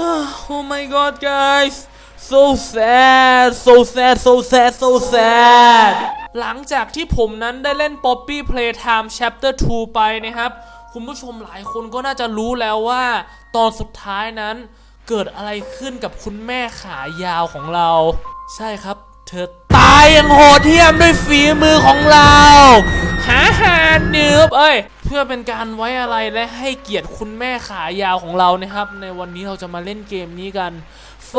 oh my god guys so sad so sad so sad so sad หลังจากที่ผมนั้นได้เล่น Poppy Playtime Chapter 2 ไปนะครับ คุณผู้ชมหลายคนก็น่าจะรู้แล้วว่า ตอนสุดท้ายนั้นเกิดอะไรขึ้นกับคุณแม่ขายาวของเรา ใช่ครับ เธอตายอย่างโหดเหี้ยมด้วยฝีมือของเราหาหาเนืบเอ้ย เพื่อเป็นการไว้อะไรและให้เกียรติคุณแม่ขายาวของเรานะครับ ในวันนี้เราจะมาเล่นเกมนี้กัน ไฟ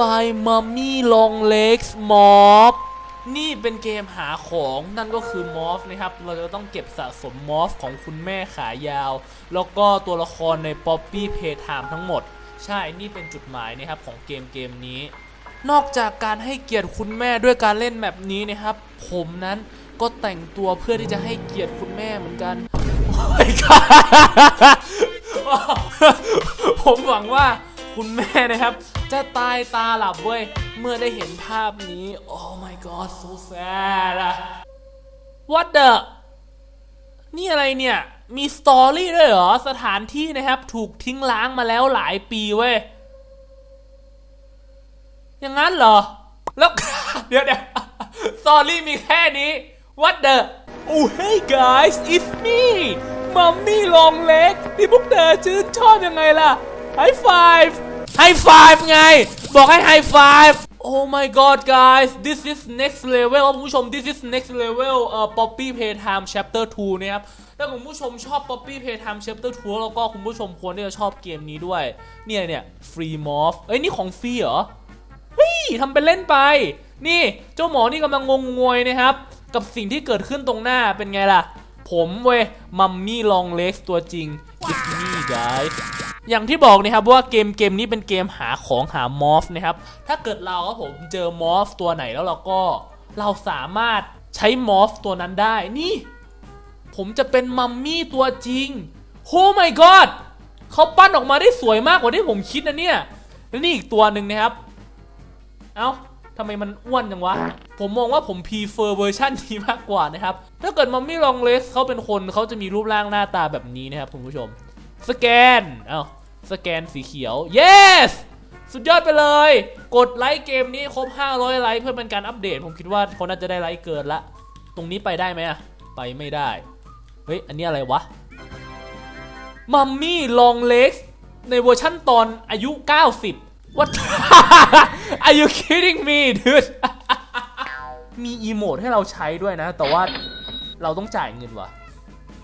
มัมมี่ลองเล็กส์มอฟนี่เป็นเกมหาของนั่นก็คือมอฟนะครับ เราจะต้องเก็บสะสมมอฟของคุณแม่ขายาว แล้วก็ตัวละครใน Poppy Playtime ทั้งหมด ใช่นี่เป็นจุดหมายนะครับของเกมเกมนี้ นอกจากการให้เกียรติคุณแม่ด้วยการเล่นแบบนี้นะครับ ผมนั้นก็แต่งตัวเพื่อที่จะให้เกียรติคุณแม่เหมือนกันโอ้ยผมหวังว่าคุณแม่นะครับ จะตายตาหลับเว้ย เมื่อได้เห็นภาพนี้ โอ้ my god so sad ะ what the นี่อะไรเนี่ย มีสตอรี่ด้วยเหรอ สถานที่นะครับ ถูกทิ้งล้างมาแล้วหลายปีเว้ย อย่างนั้นเหรอ แล้ว เดี๋ยวเดี๋ยวสตอรี่มีแค่นี้ what the oh hey guys it's me มัมมี่ลองเล็กที่พวกเธอชื่นชอบยังไงล่ะ high five high five ไง บอกให้ high five oh my god guys this is next level คุณผู้ชม this is next level เอ่อ Poppy Playtime Chapter 2นะครับถ้าคุณผู้ชมชอบ Poppy Playtime Chapter 2 แล้วก็คุณผู้ชมควรที่จะชอบเกมนี้ด้วย เนี่ยเนี่ย free morph เอ้ยนี่ของฟรีเหรอ ทำเป็นเล่นไป นี่เจ้าหมอนี่กำลังงงงวยนะครับ กับสิ่งที่เกิดขึ้นตรงหน้าเป็นไงล่ะ ผมเว้ยมัมมี่ลองเล็กตัวจริง it's me guys อย่างที่บอกนะครับว่าเกมเกมนี้เป็นเกมหาของหามอฟนะครับ ถ้าเกิดเราครับผมเจอมอฟตัวไหนแล้วเราก็เราสามารถใช้มอฟตัวนั้นได้ นี่ ผมจะเป็นมัมมี่ตัวจริงโอ้ my god เขาปั้นออกมาได้สวยมากกว่าที่ผมคิดนะเนี่ย และนี่อีกตัวหนึ่งนะครับ เอ้าทำไมมันอ้วนจังวะ ผมมองว่าผม prefer เวอร์ชันนี้มากกว่านะครับ ถ้าเกิดมัมมี่ลองเลสเขาเป็นคนเขาจะมีรูปร่างหน้าตาแบบนี้นะครับคุณผู้ชม สแกน เอ้า สแกนสีเขียว yes สุดยอดไปเลย กดไลค์เกมนี้ครบ 500 ไลค์เพื่อเป็นการอัปเดต ผมคิดว่าเขาน่าจะได้ไลค์เกินละ ตรงนี้ไปได้ไหมอะไปไม่ได้ เฮ้ย อันนี้อะไรวะ มัมมี่ลองเล็กในเวอร์ชั่นตอนอายุ 90 What Are you kidding me dude มีอีโมดให้เราใช้ด้วยนะ แต่ว่าเราต้องจ่ายเงินวะ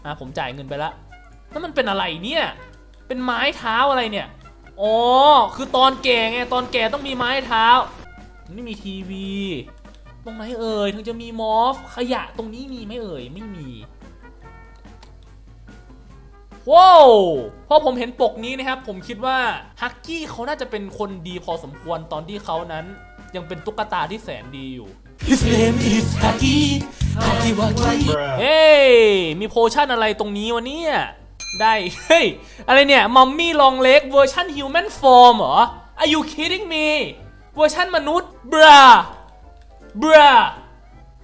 อะผมจ่ายเงินไปละแล้วมันเป็นอะไรเนี่ย เป็นไม้เท้าอะไรเนี่ย อ๋อ คือตอนแก่ไง ตอนแก่ต้องมีไม้เท้าไม่มีทีวี ตรงไหนเอ่ย ถึงจะมีมอฟ ขยะตรงนี้มีไหมเอ่ย ไม่มี ว้าวพอผมเห็นปกนี้นะครับ ผมคิดว่าฮักกี้เขาน่าจะเป็นคนดีพอสมควรตอนที่เขานั้น ยังเป็นตุ๊กตาที่แสนดีอยู่ His name is Haki Haki Waki เฮ้ยมีโพชั่นอะไรตรงนี้วะเนี่ย ได้ เฮ้ย อะไรเนี่ย มัมมี่ลองเล็กเวอร์ชัน Human Form เหรอ Are you kidding me เวอร์ชันมนุษย์บราบรา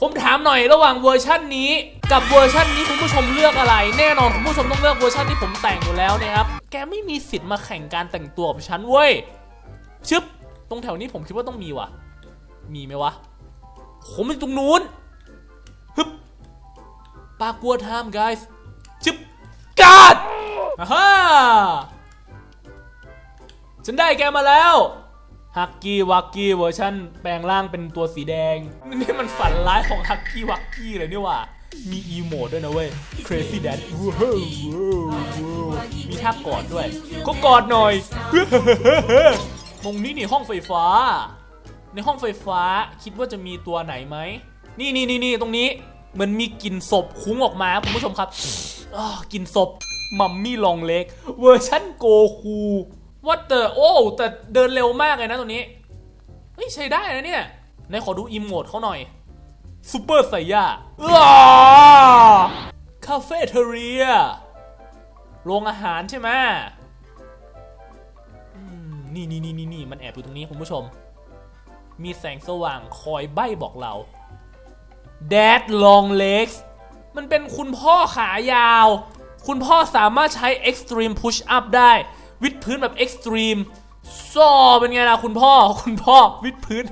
ผมถามหน่อยระหว่างเวอร์ชันนี้ กับเวอร์ชันนี้คุณผู้ชมเลือกอะไร แน่นอนคุณผู้ชมต้องเลือกเวอร์ชันที่ผมแต่งอยู่แล้วนะครับ แกไม่มีสิทธิ์มาแข่งการแต่งตัวกับฉันเว้ย ชึบ ตรงแถวนี้ผมคิดว่าต้องมีว่ะ มีไหมวะ ผมอยู่ตรงนู้น ฮึบปากกลัวไทม์ guys ชึบกาดอ่าฮ่าฉันได้แกมาแล้ว ฮักกี้วักกี้เวอร์ชันแปลงร่างเป็นตัวสีแดง นี่มันฝันร้ายของฮักกี้วักกี้เลยนี่ว่า มีอีโมดด้วยนะเว้ย Crazy Dad ว้าวว้าวว้าวมีท่ากอดด้วย ก็กอดหน่อยตรงนี้นี่ห้องไฟฟ้า ในห้องไฟฟ้าคิดว่าจะมีตัวไหนไหม นี่นี่นี่นี่ตรงนี้เหมันมีกลิ่นศพคุ้งออกมาคุณผู้ชมครับกลิ่นศพมัมมี่ลองเล็ก เวอร์ชันโกคู วัตเตอร์โอ้แต่เดินเร็วมากเลยนะตัวนี้เฮ้ยใช้ได้นะเนี่ยไหนขอดูอิมโมดเขาหน่อยซูเปอร์ไซย่าคาเฟ่เทเรียโรงอาหารใช่ไหมอืมนี่นี่นี่นี่นี่มันแอบอยู่ตรงนี้คุณผู้ชม มีแสงสว่างคอยใบ้บอกเรา Dad Long Legs มันเป็นคุณพ่อขายาว คุณพ่อสามารถใช้ Extreme Push Up ได้ วิดพื้นแบบ Extreme ซอเป็นไงล่ะคุณพ่อคุณพ่อวิดพื้น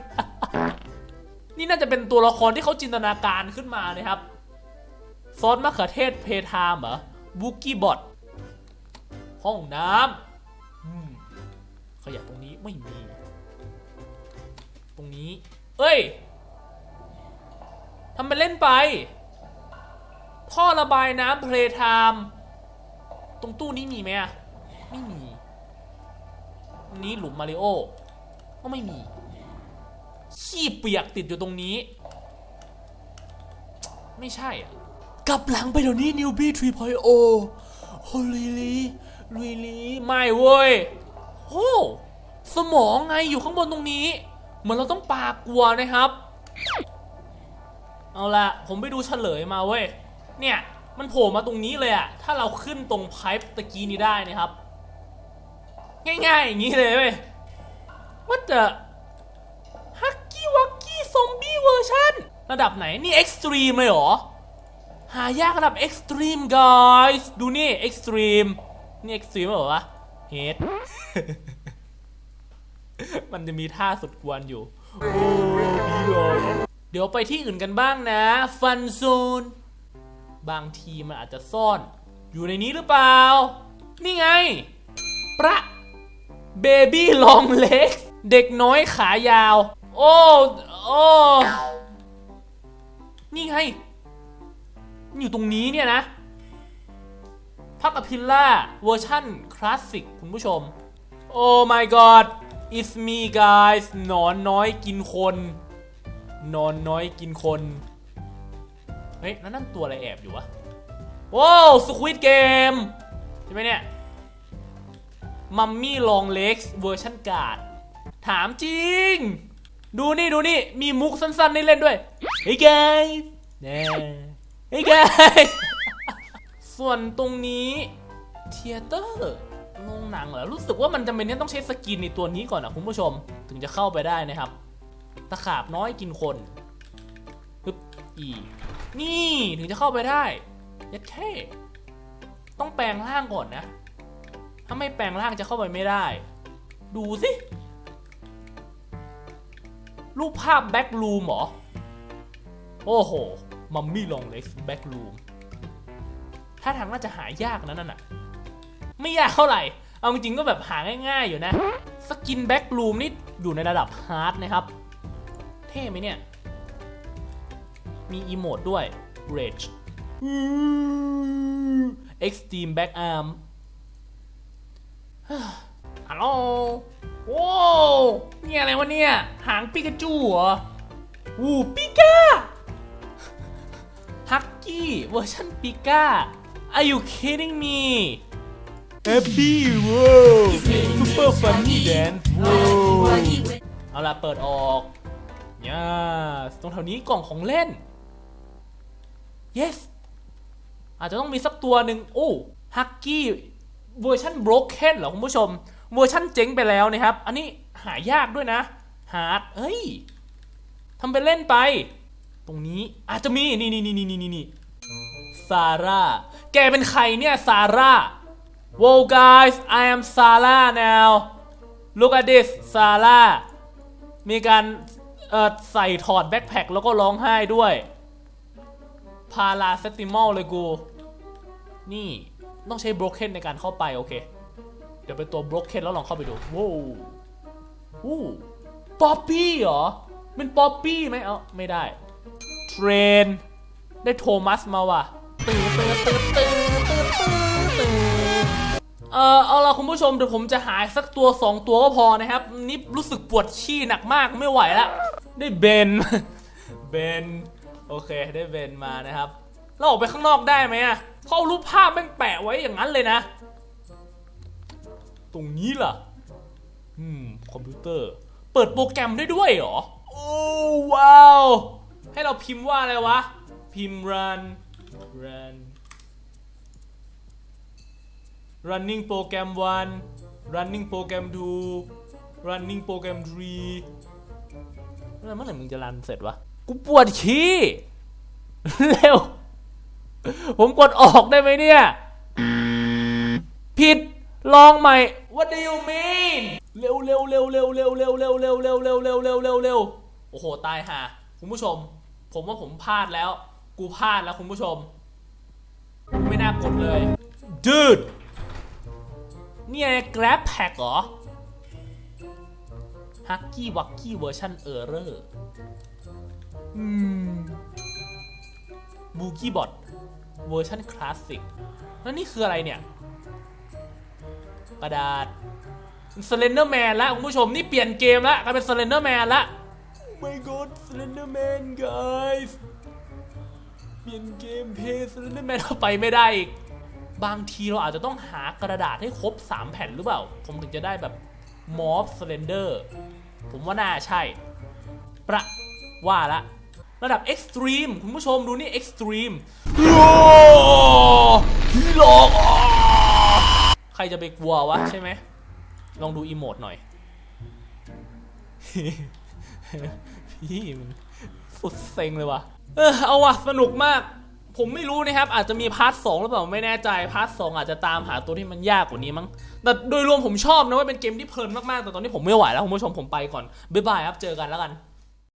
นี่น่าจะเป็นตัวละครที่เขาจินตนาการขึ้นมานะครับซอสมะเขือเทศเพทามเหรอบุกี้บอทห้องน้ำขยะตรงนี้ไม่มี ตรงนี้ เอ้ยทำไปเล่นไป ท่อระบายน้ำเพลทาม ตรงตู้นี้มีไหมอะไม่มี นี้หลุมมาริโอก็ไม่มี ขี้เปียกติดอยู่ตรงนี้ ไม่ใช่อะกลับหลังไปเดี๋ยวนี้นิวบี้3.0โอฮลิลีลุยลีไม่เว้ยโอ้สมองไงอยู่ข้างบนตรงนี้ เหมือนเราต้องปากลัวนะครับ เอาละผมไปดูเฉลยมาเว้ย เนี่ย มันโผล่มาตรงนี้เลยอะถ้าเราขึ้นตรงไพป์ตะกี้นี้ได้นะครับ ง่ายๆอย่างนี้เลยเว้ย What the ฮักกี้วักกี้ซอมบี้เวอร์ชันระดับไหน นี่เอ็กซ์ตรีมเลยเหรอ หายากระดับเอ็กซ์ตรีม guys ดูนี่เอ็กซ์ตรีม นี่เอ็กซ์ตรีมเหรอวะเฮดมันจะมีท่าสุดกวนอยู่ โอ้ยเดี๋ยวไปที่อื่นกันบ้างนะ ฟันโซน บางทีมันอาจจะซ่อน อยู่ในนี้หรือเปล่า นี่ไง ประ เบบี้ลองเล็กเด็กน้อยขายาว โอ้โอ้นี่ไง อยู่ตรงนี้เนี่ยนะพักกับพิลล่าเวอร์ชั่นคลาสสิกคุณผู้ชม โอ้ my god it's me guys หนอนน้อยกินคนนอนน้อยกินคน เฮ้ยนั่นนั่นตัวอะไรแอบอยู่วะว้าวสควิดเกมใช่ไหมเนี่ย มัมมี่ลองเล็กเวอร์ชันการ์ดถามจริง ดูนี่ดูนี่ มีมุกสั้นๆให้เล่นด้วย เฮ้ย guys แน่เฮ้ย guys ส่วนตรงนี้เทเตอร์โรงหนังเหรอ รู้สึกว่ามันจำเป็นที่ต้องใช้สกินในตัวนี้ก่อนนะคุณผู้ชม ถึงจะเข้าไปได้นะครับ ตะขาบน้อยกินคนปึ๊บอีนี่ถึงจะเข้าไปได้ยัดแค่ต้องแปลงร่างก่อนนะ ถ้าไม่แปลงร่างจะเข้าไปไม่ได้ ดูสิ รูปภาพแบ็กลูมเหรอ โอ้โห มัมมี่ลองเล็กแบ็กลูมถ้าทางน่าจะหายากนะนั่นน่ะ ไม่ยากเท่าไหร่ เอาจริงก็แบบหาง่ายๆอยู่นะ สกินแบ็กลูมนี่อยู่ในระดับฮาร์ดนะครับ เท่ไหมเนี่ย มีอีโมดด้วย Rage Extreme Back Arm ฮัลโหลโว้วนี่อะไรวะเนี่ย หางปิกาจูเหรออู้ปิก้า ฮักกี้เวอร์ชันปิก้า Are you kidding me Happy World Super Funny Dance World เอาล่ะ เปิดออกย่าตรงแถวนี้กล่องของเล่น yes อาจจะต้องมีสักตัวหนึ่งโอ้ฮักกี้ เวอร์ชัน broken เหรอคุณผู้ชม เวอร์ชันเจ๊งไปแล้วนะครับ อันนี้หายากด้วยนะหาดเฮ้ยทำไปเล่นไป ตรงนี้อาจจะมีนี่นี่นี่นี่นี่นี่ซาร่าแกเป็นใครเนี่ยซาร่า Whoa guys I am Sarah now look at this Sarah มีการเอ่อใส่ถอดแบ็คแพคแล้วก็ร้องไห้ด้วย พาราเซติมอลเลยกู นี่ ต้องใช้บ r ร k เ n ในการเข้าไปโอเค เดี๋ยวเป็นตัวบ r ร k เ n แล้วลองเข้าไปดูว้าววู้ป๊อปปี้เหรอเป็นป๊อปปี้ไหมเอ้าไม่ได้ เทรน ได้โทมัสมาว่ะตื่นตื่นตื่นตื่นตื่นตื่นตื่นเออเอาละคุณผู้ชมเดี๋ยวผมจะหายสักตัว 2 ตัวก็พอนะครับ นี่รู้สึกปวดขี้หนักมากไม่ไหวละ ได้เบน เบน โอเค ได้เบนมานะครับ เราออกไปข้างนอกได้ไหมอะเขาเอารูปภาพแม่งแปะไว้อย่างนั้นเลยนะ ตรงนี้ล่ะ อืม คอมพิวเตอร์ เปิดโปรแกรมได้ด้วยเหรอ โอ้ว้าว ให้เราพิมพ์ว่าอะไรวะ พิมพ์ run run running program 1 running program 2 running program 3เมื่อไหร่มึงจะรันเสร็จวะ กูปวดขี้ เร็ว ผมกดออกได้ไหมเนี่ย ผิด ลองใหม่ What do you mean เร็วเร็วเร็วเร็วเร็วเร็วเร็วเร็วเร็วเร็วเร็วเร็วเร็วเร็วโอ้โห ตายห่าคุณผู้ชม ผมว่าผมพลาดแล้ว กูพลาดแล้วคุณผู้ชม ไม่น่ากดเลย dude เนี่ย grab pack เหรอฮักกี้วักกี้เวอร์ชันเออร์เรอร์อืมบูกี้บอท เวอร์ชันคลาสสิกแล้วนี่คืออะไรเนี่ย กระดาษสเลนเดอร์แมนละคุณผู้ชมนี่เปลี่ยนเกมละกลายเป็นสเลนเดอร์แมนละ my god สเลนเดอร์แมน guys เปลี่ยนเกมเพย์สเลนเดอร์แมนเข้าไปไม่ได้อีก บางทีเราอาจจะต้องหากระดาษให้ครบ 3 แผ่นหรือเปล่า ผมถึงจะได้แบบมอฟสเลนเดอร์ผมว่าน่าใช่ ประว่าละ ระดับเอ็กซ์ตรีมคุณผู้ชมดูนี่เอ็กซ์ตรีมพี่หลอกใครจะไปกลัววะใช่ไหมลองดูอีโมดหน่อย พี่มันสุดเซ็งเลยวะเออเอาวะสนุกมาก ผมไม่รู้นะครับ อาจจะมีพาร์ทสองหรือเปล่าไม่แน่ใจพาร์ทสองอาจจะตามหาตัวที่มันยากกว่านี้มั้งแต่โดยรวมผมชอบนะว่าเป็นเกมที่เพลินมากๆแต่ตอนนี้ผมไม่ไหวแล้วคุณผู้ชมผมไปก่อนบ๊ายบายครับเจอกันแล้วกัน